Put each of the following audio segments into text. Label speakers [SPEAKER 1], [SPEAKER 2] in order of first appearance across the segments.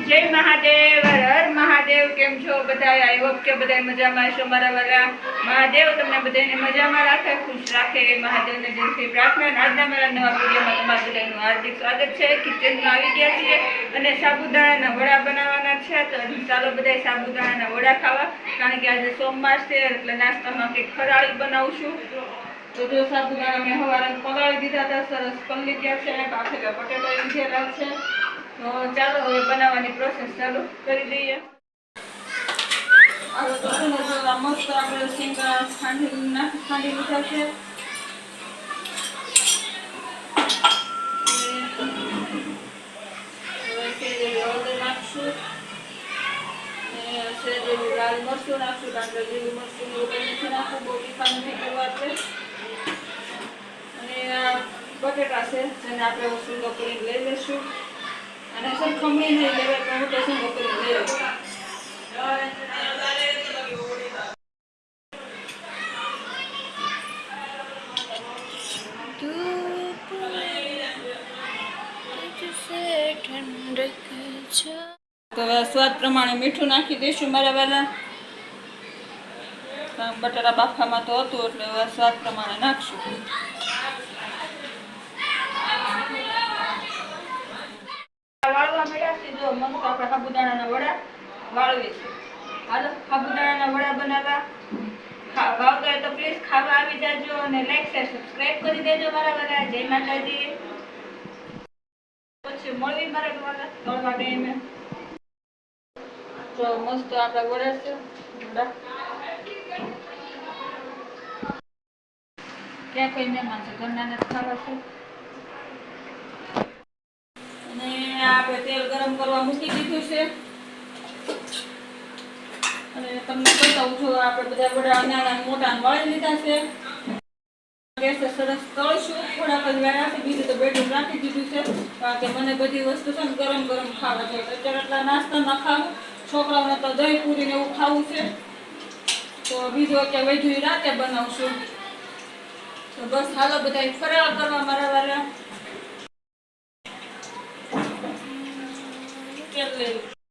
[SPEAKER 1] જય મહાદેવ, હર મહાદેવ, કેમ છો બધા આઈ હોપ કે બધા મજામાં છો મારા વાલા. મહાદેવ, તમને બધાને મજામાં રાખે, ખુશ રાખે, મહાદેવને દિલથી પ્રાર્થના આજના મારા નવા વિડીયોમાં તમારું બધાનું હાર્દિક સ્વાગત છે. કિચનમાં આવી ગયા છીએ અને સાબુદાણાના વડા બનાવવાના છે. તો ચાલો બધા સાબુદાણાના વડા ખાવા, કારણ કે આજે સોમવાર છે, એટલે નાસ્તામાં કંઈક ફરાળી બનાવશું. તો જો સાબુદાણા મેં હવારે પલાળી દીધા હતા, સરસ પલ્લી ગયા છે પાછળ બટેટા લીધેલા છે. ચાલો હવે બનાવવાની પ્રોસેસ ચાલુ કરી દઈએ. હવે તો છે. મસ્ત નાખશું. કારણ કે લીલું મરચું એવું નથી કરવા છે અને બટેટા છે, જેને આપણે સૂંગો કરીને લઈ લઈશું. અને સર ખમણી નહીં લેવાય પણ હું તો સૂંગો કરીને લઈ લઉં તો હવે સ્વાદ પ્રમાણે મીઠું નાખી દઈશું મારા વાલા કારણ કે બટાટા બાફામાં તો હતું એટલે હવે સ્વાદ પ્રમાણે નાખશું મસ્ત આપણે સાબુદાણાના વડા વાળવીએ હાલો સાબુદાણાના વડા બનાવવા. ભાવતા તો પ્લીઝ ખાવા આવી જાજો અને લાઈક શેર સબસ્ક્રાઈબ કરી દેજો મારા બધા. જય માતાજી. પછી મળવી મારા વાલા તળવા ટાઈમે જો મસ્ત આપણા વડા છે. વડા ક્યાં કોઈ મહેમાન છે? ઘરના નથી ખાવા છે. અને આપણે તેલ ગરમ કરવા મૂકી દીધું છે. અને તમને બતાવું છું, આપણે બધા વડા નાના મોટા વાળી લીધા છે. કે બધી વસ્તુ છે ને ગરમ ગરમ ખાવા અત્યારે એટલા ના ખાવું, છોકરાઓને તો દહીં પૂરી ને એવું ખાવું છે. તો બીજું અત્યારે વધુ રાતે બનાવશું. બસ હાલો બધા ફરાળ કરવા મારા વાળા. તેલ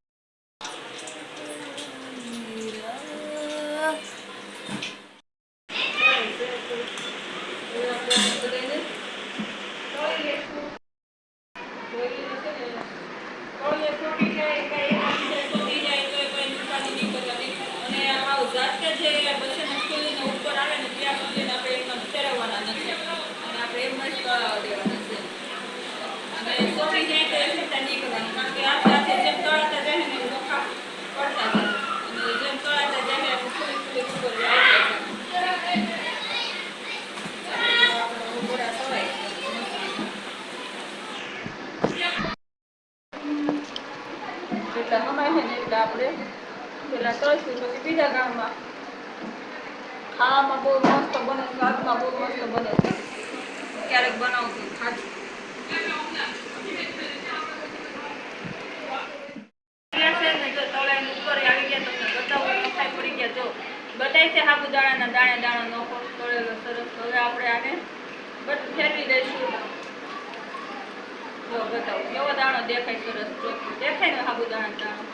[SPEAKER 1] જેટલા કમાય છે ને એટલા આપણે પેલા તળશું, પછી બીજા ગામમાં. ખાવામાં બહુ મસ્ત બને સ્વાદમાં બહુ મસ્ત બને છે. ક્યારેક બનાવતી ખાતું બતાય છે સાબુદાણાના દાણે દાણો નોખો, તળેલો સરસ. હવે આપણે આને બટ ફેરવી દઈશું. જો બતાવું દાણો દેખાય સરસ ચોખ્ખું. દેખાય ને સાબુદાણા દાણો?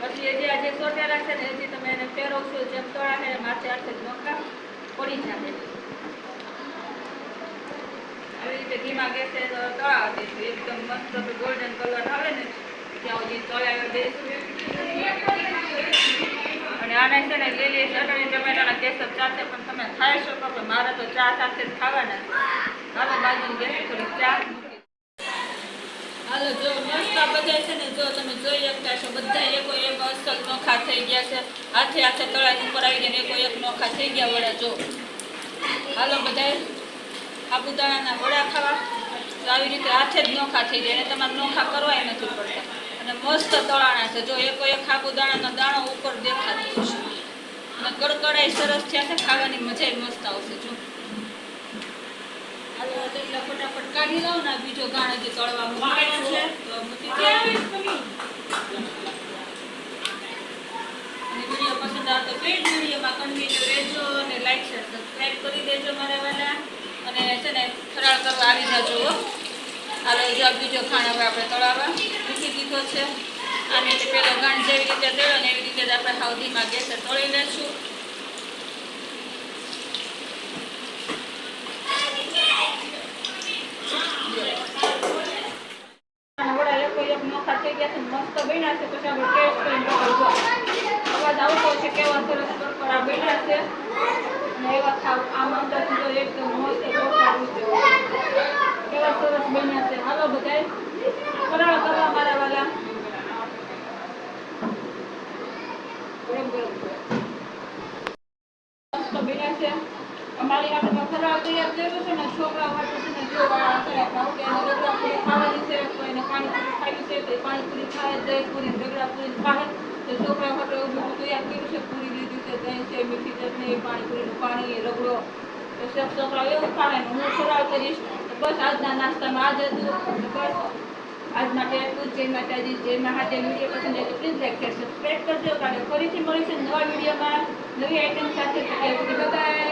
[SPEAKER 1] પછી જે આજે છે ને હજી તમે એને ફેરવશો, જેમ તળા છે માથે હાથે નોખા પડી જાય આવી રીતે ધીમા ગેસે તળાવ દઈશું એકદમ મસ્ત ગોલ્ડન કલર આવે ને, ત્યાં સુધી તળાવી દઈશું અને આને છે ને, લીલી ચટણી ટમેટાના કેસર સાથે પણ તમે ખાઈ શકો, પણ મારે તો ચા સાથે જ ખાવાના. છે બાજુ ગેસ થોડી ચા. હાલો, જો મસ્ત બધા છે ને, જો તમે જોઈ શકતા છો, બધા એકો એક અસલ નોખા થઈ ગયા છે. હાથે હાથે તળાઈ ઉપર આવી જાય એકો એક નોખા થઈ ગયા વડા જો. હાલો બધા સાબુદાણાના વડા ખાવા. આવી રીતે હાથે જ નોખા થઈ જાય અને તમારે નોખા કરવાય નથી પડતા. અને મસ્ત તળાણા છે, જો એકો એક સાબુદાણાનો દાણો ઉપર દેખાતો અને કડકડાઈ સરસ થયા છે, ખાવાની મજા મસ્ત આવશે, જો હાલો તો એટલે ફટાફટ કાઢી લઉં ને બીજો ગાણો જે તળવા મૂકવાનો છે. તો મૂકી દે અને વીડિયો પસંદ આવે તો પ્લીઝ વિડીયોમાં કન્ટિન્યુ રહેજો અને લાઈક શેર સબસ્ક્રાઈબ કરી દેજો મારા વાલા. અને છે ને ફરાળ કરવા આવી જજો હાલો જો બીજો ખાણ હવે આપણે તળાવવા. મૂકી દીધો છે. પેલો ગણ જેવી રીતે તળ્યો ને એવી રીતે જ આપણે હાવધીમાં ગેસે તળી લેશું અને વડા એક એક નોખા થઈ ગયા છે મસ્ત બન્યા છે, પછી આપણે ટેસ્ટ કરીને બતાવજો અવાજ આવતો છે કેવા સરસ કરકરા બન્યા છે. અને એવા ખાવ આમ અંદરથી તો એકદમ મસ્ત ચોખા છે કેવા સરસ બન્યા છે. હાલો બધાય ફરાળ કરવા મારા વાલા. ગરમ ગરમ મસ્ત બન્યા છે. છોકરા ખાવ ખાવી એવું બધું ને હું ફરાળ કરીશ, તો બસ આજના નાસ્તામાં આજ હતું તો બસ. આજ માટે એટલું જય માતાજી, જય મહાદેવ, વીડિયો પસંદ આવે પ્લીઝ કરજો, કારણ ફરીથી મળીશું નવા વિડીયોમાં. નવી આઈટમ સાથે, ત્યાં